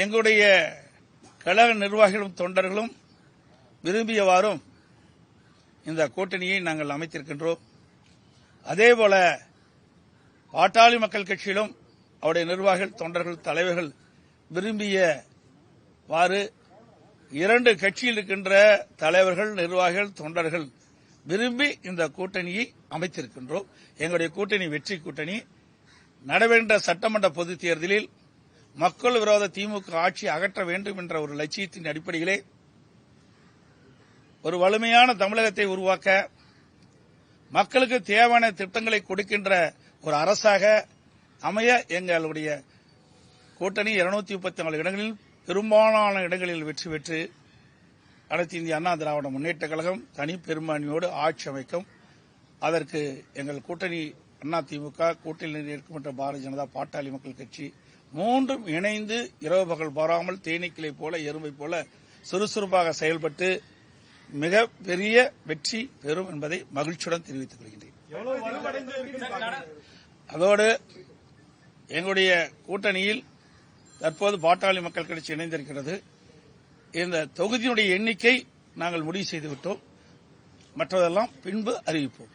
எங்களுடைய கழக நிர்வாகிகளும் தொண்டர்களும் விரும்பியவாறும் இந்த கூட்டணியை நாங்கள் அமைத்திருக்கின்றோம். அதேபோல பாட்டாளி மக்கள் கட்சியிலும் அவருடைய நிர்வாகிகள் தொண்டர்கள் தலைவர்கள் விரும்பியவாறு இரண்டு கட்சியில் இருக்கின்ற தலைவர்கள் நிர்வாகிகள் தொண்டர்கள் விரும்பி இந்த கூட்டணியை அமைத்திருக்கின்றோம். எங்களுடைய கூட்டணி வெற்றி கூட்டணி. நடைபெற்ற சட்டமன்ற பொதுத் தேர்தலில் மக்கள் விரோத திமுக ஆட்சி அகற்ற வேண்டும் என்ற ஒரு லட்சியத்தின் அடிப்படையிலே ஒரு வலிமையான தமிழகத்தை உருவாக்க மக்களுக்கு தேவையான திட்டங்களை கொடுக்கின்ற ஒரு அரசாக அமைய எங்களுடைய கூட்டணி இருநூத்தி முப்பத்தி நாலு இடங்களில் பெரும்பாலான இடங்களில் வெற்றி பெற்று அனைத்து இந்திய அண்ணா திராவிட முன்னேற்ற கழகம் தனி பெரும்பான்மையோடு ஆட்சி அமைக்கும். அதற்கு எங்கள் கூட்டணி அண்ணா திமுக கூட்டணியில் இருக்கின்ற பாரதிய ஜனதா பாட்டாளி மக்கள் கட்சி மூன்றும் இணைந்து இரவு பகல் பாராமல் தேனீக்கிளை போல எறும்பை போல சுறுசுறுப்பாக செயல்பட்டு மிக பெரிய வெற்றி பெறும் என்பதை மகிழ்ச்சியுடன் தெரிவித்துக் கொள்கின்றேன். அதோடு எங்களுடைய கூட்டணியில் தற்போது பாட்டாளி மக்கள் கட்சி இணைந்திருக்கிறது. இந்த தொகுதியினுடைய எண்ணிக்கை நாங்கள் முடிவு செய்துவிட்டோம். மற்றதெல்லாம் பின்பு அறிவிப்போம்.